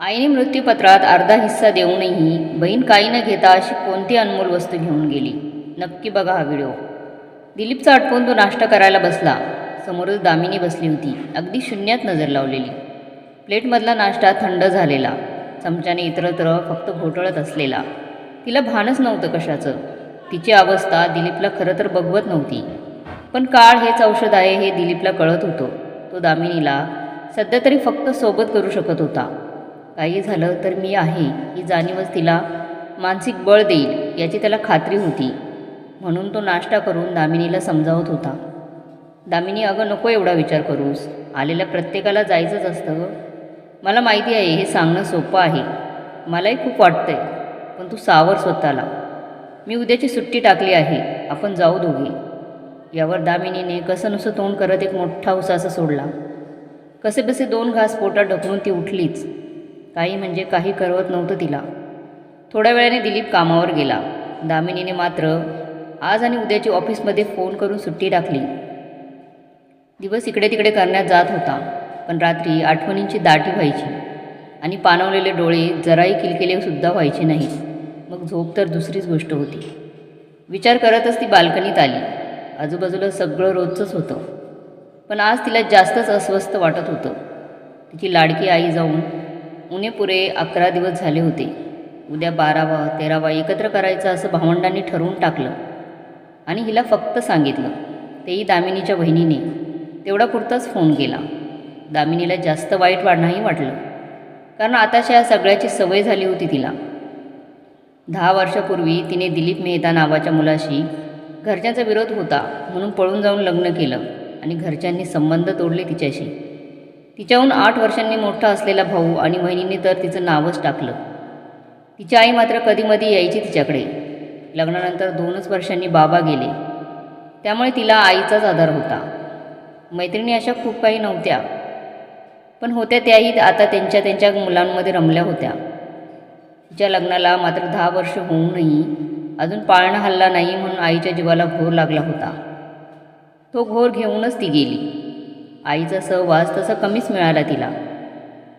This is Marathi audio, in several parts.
आईने मृत्यूपत्रात अर्धा हिस्सा देऊनही बहीण काही न घेता अशी कोणती अनमोल वस्तू घेऊन गेली? नक्की बघा हा व्हिडिओ. दिलीपचा आटपून तो नाश्ता करायला बसला. समोरच दामिनी बसली होती. अगदी शून्यात नजर लावलेली. प्लेटमधला नाश्ता थंड झालेला. चमच्याने इतरत्र फक्त घोटळत असलेला. तिला भानच नव्हतं कशाचं. तिची अवस्था दिलीपला खरं तर बघवत नव्हती. पण काळ हेच औषध आहे हे दिलीपला कळत होतं. तो दामिनीला सध्या तरी फक्त सोबत करू शकत होता. काही झालं तर मी आहे ही जाणीवच तिला मानसिक बळ देईल याची त्याला खात्री होती. म्हणून तो नाश्ता करून दामिनीला समजावत होता. दामिनी अगं नको एवढा विचार करूस. आलेल्या प्रत्येकाला जायचंच असतं मला माहिती आहे हे सांगणं सोपं आहे. मलाही खूप वाटतंय पण तू सावर स्वतःला. मी उद्याची सुट्टी टाकली आहे आपण जाऊ दोघे. यावर दामिनीने कसं नुसतं तोंड करत एक मोठा उसासा सोडला. कसे बसे दोन घास पोटात ढकलून ती उठलीच. काही म्हणजे काही करवत नव्हतं तिला. थोड्या वेळाने दिलीप कामावर गेला. दामिनीने मात्र आज आणि उद्याची ऑफिसमध्ये फोन करून सुट्टी टाकली. दिवस इकडे तिकडे करण्यात जात होता पण रात्री आठवणींची दाटी व्हायची आणि पाणवलेले डोळे जराही किलकिले सुद्धा व्हायचे नाहीत. मग झोप तर दुसरीच गोष्ट होती. विचार करतच ती बाल्कनीत आली. आजूबाजूला सगळं रोजचंच होतं. पण आज तिला जास्तच अस्वस्थ वाटत होतं. तिची लाडकी आई जाऊन उणे पुरे अकरा दिवस झाले होते. उद्या बारावा तेरावा एकत्र करायचं असं भावंडांनी ठरवून टाकलं. आणि हिला फक्त सांगितलं तेही दामिनीच्या बहिणीने तेवढा पुरताच फोन केला दामिनीला जास्त वाईट वाढणंही वाटलं. कारण आताच्या या सगळ्याची सवय झाली होती तिला. दहा वर्षापूर्वी तिने दिलीप मेहता नावाच्या मुलाशी घरच्यांचा विरोध होता म्हणून पळून जाऊन लग्न केलं आणि घरच्यांनी संबंध तोडले तिच्याशी. तिच्याहून आठ वर्षांनी मोठा असलेला भाऊ आणि वहिनीने तर तिचं नावच टाकलं. तिची आई मात्र कधीमधी यायची तिच्याकडे. लग्नानंतर दोनच वर्षांनी बाबा गेले. त्यामुळे तिला आईचाच आधार होता. मैत्रिणी अशा खूप काही नव्हत्या. पण होत्या त्याही आता त्यांच्या त्यांच्या मुलांमध्ये रमल्या होत्या. तिच्या लग्नाला मात्र दहा वर्ष होऊनही अजून पाळणा हल्ला नाही म्हणून आईच्या जीवाला घोर लागला होता. तो घोर घेऊनच ती गेली. आईचा सहवास तसा कमीच मिळाला तिला.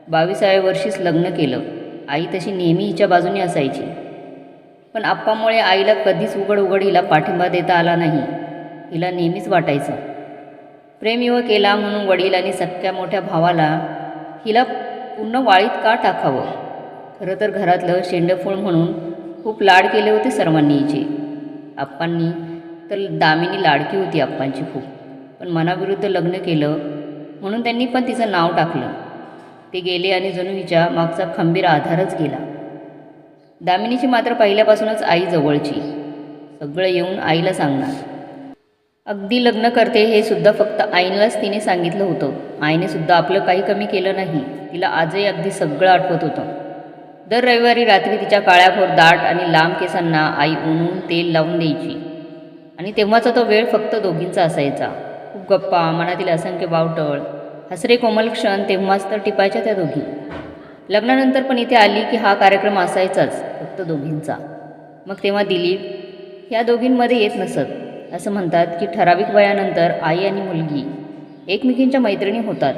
बावीसाव्या वर्षीच लग्न केलं. आई तशी नेहमी हिच्या बाजूने असायची. पण आप्पामुळे आईला कधीच उघड उघड हिला पाठिंबा देता आला नाही. हिला नेहमीच वाटायचं. प्रेमयुव केला म्हणून वडील आणि सख्या मोठ्या भावाला हिला पूर्ण वाळीत का टाकावं? खरं तर घरातलं शेंडफूळ म्हणून खूप लाड केले होते सर्वांनी हिचे. आप्पांनी तर दामिनी लाडकी होती आप्पांची खूप. पण मनाविरुद्ध लग्न केलं म्हणून त्यांनी पण तिचं नाव टाकलं. ते गेले आणि जणू हिच्या मागचा खंबीर आधारच गेला. दामिनीची मात्र पहिल्यापासूनच आई जवळची. सगळं येऊन आईला सांगणार. अगदी लग्न करते हे सुद्धा फक्त आईलाच तिने सांगितलं होतं. आईने सुद्धा आपलं काही कमी केलं नाही. तिला आजही अगदी सगळं आठवत होतं. दर रविवारी रात्री तिच्या काळ्याभोर दाट आणि लांब केसांना आई उणून तेल लावून द्यायची. आणि तेव्हाचा तो वेळ फक्त दोघींचा असायचा. खूप गप्पा मनातील असंख्य बावटळ. हसरे कोमल क्षण तेव्हाच तर टिपायच्या त्या दोघी. लग्नानंतर पण इथे आली की हा कार्यक्रम असायचाच फक्त दोघींचा. मग तेव्हा दिलीप ह्या दोघींमध्ये येत नसत. असं म्हणतात की ठराविक वयानंतर आई आणि मुलगी एकमेकींच्या मैत्रिणी होतात.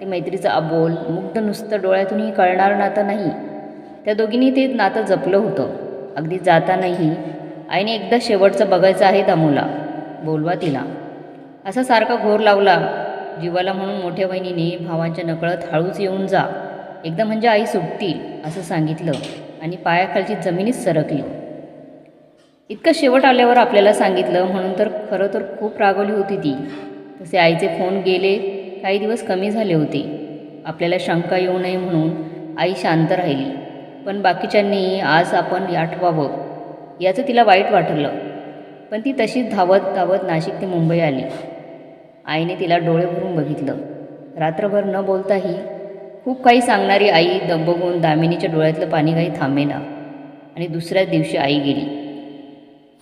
ते मैत्रीचं अबोल मुग्ध नुसतं डोळ्यातूनही कळणारं नातं नाही. त्या दोघींनी ते नातं जपलं होतं. अगदी जातानाही आईने एकदा शेवटचं बघायचं आहे दामूला. बोलवा तिला. असा सारखा घोर लावला जीवाला म्हणून मोठ्या बहिणीने भावांच्या नकळत हळूच येऊन जा एकदा म्हणजे आई सुटतील असं सांगितलं आणि पायाखालची जमिनीच सरकली. इतकं शेवट आल्यावर आपल्याला सांगितलं म्हणून तर खरं तर खूप रागवली होती ती. तसे आईचे फोन गेले काही दिवस कमी झाले होते. आपल्याला शंका येऊ नये म्हणून आई शांत राहिली. पण बाकीच्यांनी आज आपण आठवावं याचं तिला वाईट वाटलं. पण ती तशीच धावत धावत नाशिक ते मुंबई आली. आईने तिला डोळे भरून बघितलं. रात्रभर न बोलताही खूप काही सांगणारी आई दंबगून दामिनीच्या डोळ्यातलं पाणी काही थांबेना. आणि दुसऱ्याच दिवशी आई गेली.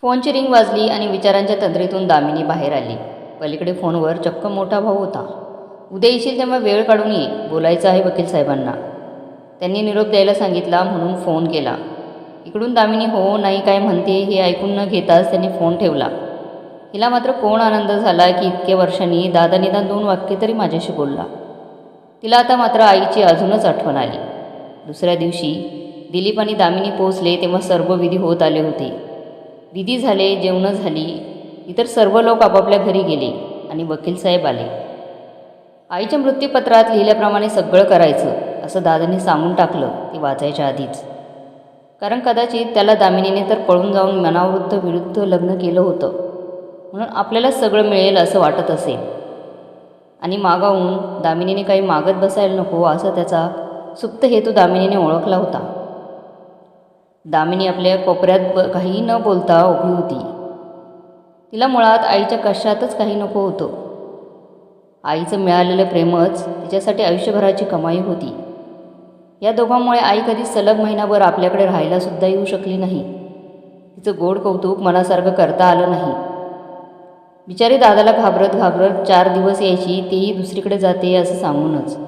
फोनची रिंग वाजली आणि विचारांच्या तंद्रीतून दामिनी बाहेर आली. पलीकडे फोनवर चक्क मोठा भाऊ होता. उद्या येशील तेव्हा वेळ काढून ये बोलायचं आहे वकील साहेबांना. त्यांनी निरोप द्यायला सांगितला म्हणून फोन केला. इकडून दामिनी हो नाही काय म्हणते हे ऐकून न घेताच त्यांनी फोन ठेवला. हिला मात्र कोण आनंद झाला की इतक्या वर्षांनी दादा निदान दोन वाक्य तरी माझ्याशी बोलला. तिला आता मात्र आईची अजूनच आठवण आली. दुसऱ्या दिवशी दिलीप आणि दामिनी पोहोचले तेव्हा सर्व विधी होत आले होते. विधी झाले जेवणं झाली इतर सर्व लोक आपापल्या घरी गेले आणि वकीलसाहेब आले. आईच्या मृत्यूपत्रात लिहिल्याप्रमाणे सगळं करायचं असं दादाने सांगून टाकलं ते वाचायच्या आधीच. कारण कदाचित त्याला दामिनीने तर पळून जाऊन मनावृद्ध विरुद्ध लग्न केलं होतं. म्हणून आपल्याला सगळं मिळेल असं वाटत असेल आणि मागाहून दामिनीने काही मागत बसायला नको असा त्याचा सुप्त हेतू दामिनीने ओळखला होता. दामिनी आपल्या कोपऱ्यात ब काही न बोलता उभी होती. तिला मुळात आईच्या कशातच काही नको होतं. आईचं मिळालेलं प्रेमच तिच्यासाठी आयुष्यभराची कमाई होती. या दोघांमुळे आई कधी सलग महिनाभर आपल्याकडे राहायलासुद्धा येऊ शकली नाही. तिचं गोड कौतुक मनासारखं करता आलं नाही. बिचारी दादाला घाबरत घाबरत चार दिवस यायची तेही दुसरीकडे जाते असं सांगूनच.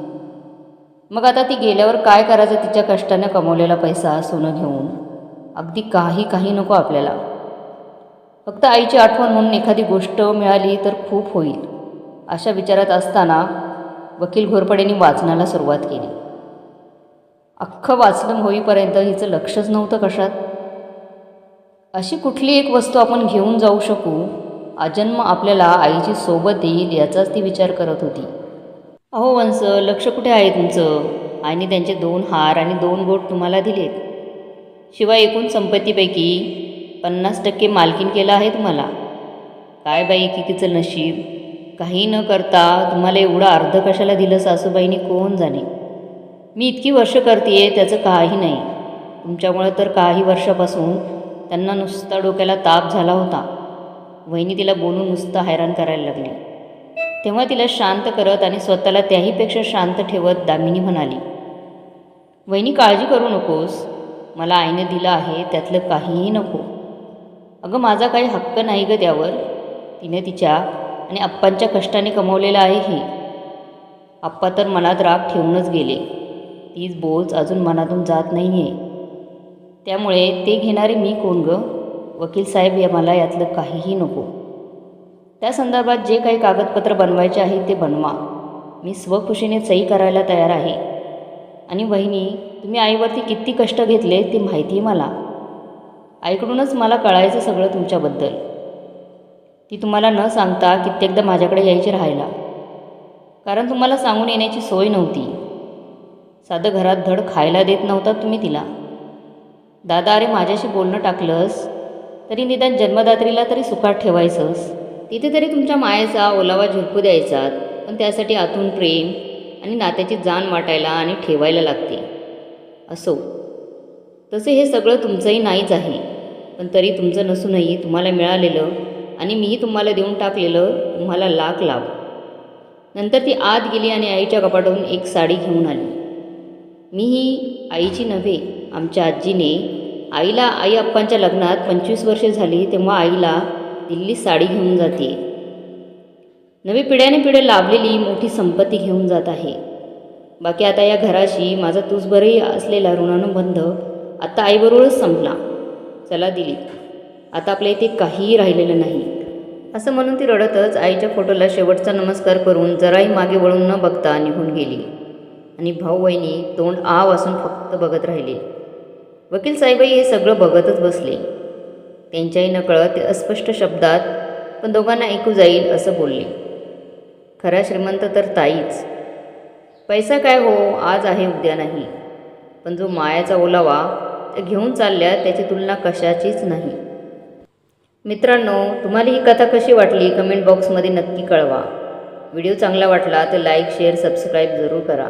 मग आता ती गेल्यावर काय करायचं तिच्या कष्टाने कमवलेला पैसा सोनं घेऊन? अगदी काही काही नको आपल्याला. फक्त आईची आठवण म्हणून एखादी गोष्ट मिळाली तर खूप होईल. अशा विचारात असताना वकील घोरपडेंनी वाचनाला सुरुवात केली. अख्खं वाचलं होईपर्यंत हिचं लक्षच नव्हतं कशात. अशी कुठली एक वस्तू आपण घेऊन जाऊ शकू? अजन्म आपल्याला आईची सोबत देईल याचाच ती विचार करत होती. अहो वंस लक्ष कुठे आहे तुमचं? आईने त्यांचे दोन हार आणि दोन गोट तुम्हाला दिलेत. शिवाय एकूण संपत्तीपैकी पन्नास टक्के मालकीन केलं आहे तुम्हाला. काय बाई किकीचं नशीब? काही न करता तुम्हाला एवढं अर्ध कशाला दिलं सासूबाईने? कोण जाणे? मी इतकी वर्ष करते त्याचं काही नाही. तुमच्यामुळं तर काही वर्षापासून त्यांना नुसता डोक्याला ताप झाला होता. वहिनी तिला बोलून नुसतं हैराण करायला लागली. तेव्हा तिला शांत करत आणि स्वतःला त्याहीपेक्षा शांत ठेवत दामिनी म्हणाली वहिनी काळजी करू नकोस. मला आईने दिलं आहे त्यातलं काहीही नको. अगं माझा काही हक्क नाही गं त्यावर. तिने तिच्या आणि आप्पांच्या कष्टाने कमवलेलं आहे हे. आप्पा तर मनात राग ठेवूनच गेले. तीच बोच अजून मनातून जात नाही आहे त्यामुळे ते घेणारे मी कोण गं? वकील साहेब या मला यातलं काहीही नको. त्या संदर्भात जे काही कागदपत्र बनवायचे आहे ते बनवा. मी स्वखुशीने सही करायला तयार आहे. आणि वहिनी तुम्ही आईवरती किती कष्ट घेतले ते माहिती आहे मला. आईकडूनच मला कळायचं सगळं तुमच्याबद्दल. ती तुम्हाला न सांगता कित्येकदा माझ्याकडे यायची राहायला. कारण तुम्हाला सांगून येण्याची सोय नव्हती. साधं घरात धड खायला देत नव्हता तुम्ही तिला. दादा अरे माझ्याशी बोलणं टाकलंस? तरी निदान जन्मदात्रीला तरी सुखात ठेवायचंस तिथे तरी तुमच्या मायेचा ओलावा झुरपू द्यायचा पण त्यासाठी आतून प्रेम आणि नात्याची जाण वाटायला आणि ठेवायला लागते. असो. तसे हे सगळं तुमचंही नाहीच आहे. पण तरी तुमचं नसूनही तुम्हाला मिळालेलं आणि मीही तुम्हाला देऊन टाकलेलं तुम्हाला लाख लाभ. नंतर ती आत गेली आणि आईच्या कपाटातून एक साडी घेऊन आली. मीही आईची नव्हे आमच्या आजीने आईला आई अप्पांच्या लग्नात पंचवीस वर्षे झाली तेव्हा आईला दिल्ली साडी घेऊन जाते. नवी पिढ्याने पिढ्या लाभलेली मोठी संपत्ती घेऊन जात आहे. बाकी आता या घराशी माझा तुझबरही असलेला ऋणानुबंध आता आईबरोबरच संपला. चला दिली आता आपल्या इथे काहीही राहिलेलं नाही. असं म्हणून ती रडतच आईच्या फोटोला शेवटचा नमस्कार करून जराही मागे वळून न बघता निघून गेली. आणि भाऊ वहिनी तोंड आ वासून फक्त बघत राहिले. वकील साहेबही हे सगळं बघतच बसले. त्यांच्याही नकळत ते अस्पष्ट शब्दात पण दोघांना ऐकू जाईल असं बोलले. खरा श्रीमंत तर ताईच. पैसा काय हो आज आहे उद्या नाही. पण जो मायाचा ओलावा त्या घेऊन चालल्या त्याची तुलना कशाचीच नाही. मित्रांनो तुम्हाला ही कथा कशी वाटली कमेंट बॉक्समध्ये नक्की कळवा. व्हिडिओ चांगला वाटला तर लाईक शेअर सबस्क्राईब जरूर करा.